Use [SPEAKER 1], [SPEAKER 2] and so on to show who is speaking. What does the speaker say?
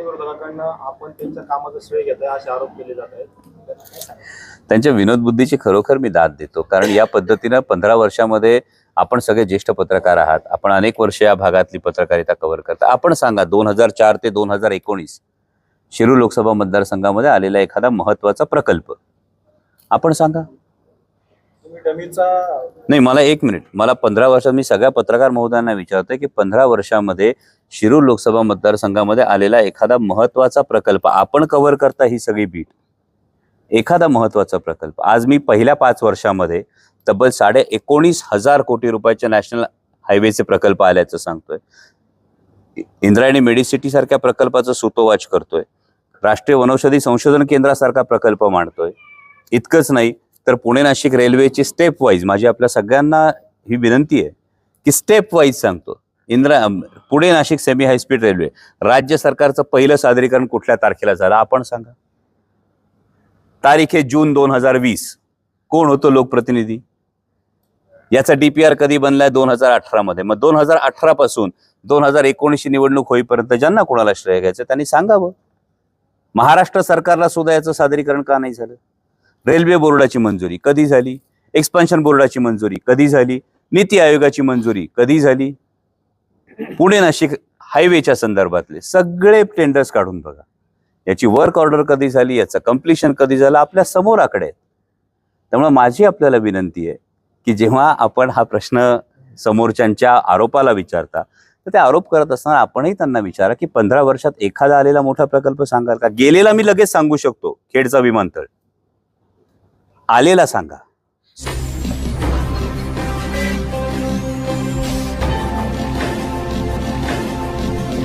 [SPEAKER 1] आपण त्यांच्या कामाचं श्रेय घेत आहे असे आरोप केले जात आहेत?
[SPEAKER 2] त्यांच्या विनोद बुद्धीची खरोखर मी दाद देतो कारण या पद्धतीनं पंधरा वर्षामध्ये आपण सगळे ज्येष्ठ पत्रकार आहात आपण अनेक वर्ष या भागातली पत्रकारिता कव्हर करता. आपण सांगा दोन हजार चार ते दोन हजार एकोणीस शिरूर लोकसभा मतदारसंघामध्ये आलेला एखादा महत्त्वाचा प्रकल्प. आपण सांगा. नाही मला एक मिनिट. मला पंधरा वर्षात मी सगळ्या पत्रकार महोदयांना विचारतोय की पंधरा वर्षामध्ये शिरूर लोकसभा मतदारसंघामध्ये आलेला एखादा महत्त्वाचा प्रकल्प. आपण कव्हर करता ही सगळी बीट एखादा महत्त्वाचा प्रकल्प. आज मी पहिल्या पाच वर्षामध्ये तब्बल साडे एकोणीस हजार कोटी रुपयाच्या नॅशनल हायवेचे प्रकल्प आल्याचं सांगतोय. इंद्रायणी मेडिसिटी सारख्या प्रकल्पाचं सुतोवाच करतोय. राष्ट्रीय वनौषधी संशोधन केंद्रासारखा प्रकल्प मांडतोय. इतकंच नाही तर पुणे नाशिक रेल्वेची स्टेप वाईज माझी आपल्या सगळ्यांना ही विनंती आहे की स्टेप वाईज सांगतो. Indra Pune Nashik semi high speed railway राज्य सरकारचं पहिलं सादरीकरण कुठल्या तारखेला झालं? आपण सांगा. तारीख आहे जून दोन हजार वीस. कोण होतो लोकप्रतिनिधी? याचा डीपीआर कधी बनलाय? दोन हजार अठरामध्ये मग दोन हजार अठरा पासून दोन हजार एकोणीसची निवडणूक होईपर्यंत ज्यांना कोणाला श्रेय घ्यायचं त्यांनी सांगावं. महाराष्ट्र सरकारला सुद्धा याचं सादरीकरण का नाही झालं? रेल्वे बोर्डाची मंजुरी कधी झाली? एक्सपान्शन बोर्डाची मंजुरी कधी झाली? नीती आयोगाची मंजुरी कधी झाली? पुणे नाशिक हायवेच्या संदर्भातले सगळे टेंडर्स काढून बघा. याची वर्क ऑर्डर कधी झाली याचं कम्प्लिशन कधी झालं आपल्यासमोर आकडे आहेत. त्यामुळे माझी आपल्याला विनंती आहे की जेव्हा आपण हा प्रश्न समोरच्यांच्या आरोपाला विचारता तर ते आरोप करत असताना आपणही त्यांना विचारा की पंधरा वर्षात एखादा आलेला मोठा प्रकल्प सांगाल का? गेलेला मी लगेच सांगू शकतो खेडचा विमानतळ. आलेला सांगा.